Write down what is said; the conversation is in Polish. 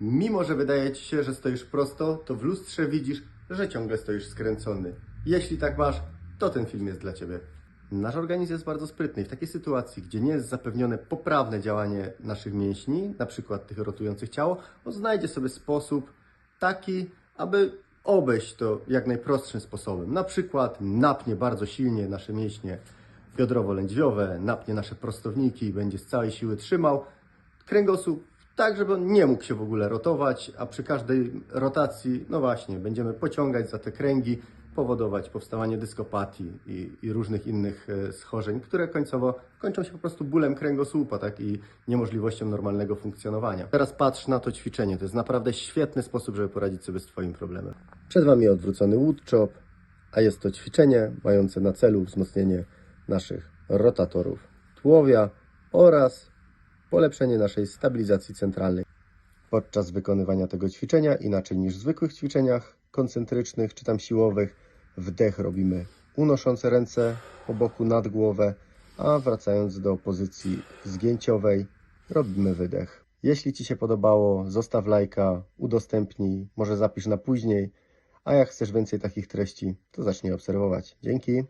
Mimo, że wydaje Ci się, że stoisz prosto, to w lustrze widzisz, że ciągle stoisz skręcony. Jeśli tak masz, to ten film jest dla Ciebie. Nasz organizm jest bardzo sprytny i w takiej sytuacji, gdzie nie jest zapewnione poprawne działanie naszych mięśni, na przykład tych rotujących ciało, on znajdzie sobie sposób taki, aby obejść to jak najprostszym sposobem. Na przykład napnie bardzo silnie nasze mięśnie biodrowo-lędźwiowe, napnie nasze prostowniki i będzie z całej siły trzymał kręgosłup tak, żeby on nie mógł się w ogóle rotować, a przy każdej rotacji, no właśnie, będziemy pociągać za te kręgi, powodować powstawanie dyskopatii i, i różnych innych e, schorzeń, które końcowo kończą się po prostu bólem kręgosłupa tak, i niemożliwością normalnego funkcjonowania. Teraz patrz na to ćwiczenie. To jest naprawdę świetny sposób, żeby poradzić sobie z Twoim problemem. Przed Wami odwrócony wood chop, a jest to ćwiczenie mające na celu wzmocnienie naszych rotatorów tułowia oraz polepszenie naszej stabilizacji centralnej. Podczas wykonywania tego ćwiczenia, inaczej niż w zwykłych ćwiczeniach koncentrycznych czy tam siłowych, wdech robimy unoszące ręce po boku nad głowę, a wracając do pozycji zgięciowej robimy wydech. Jeśli Ci się podobało, zostaw lajka, udostępnij, może zapisz na później, a jak chcesz więcej takich treści, to zacznij obserwować. Dzięki!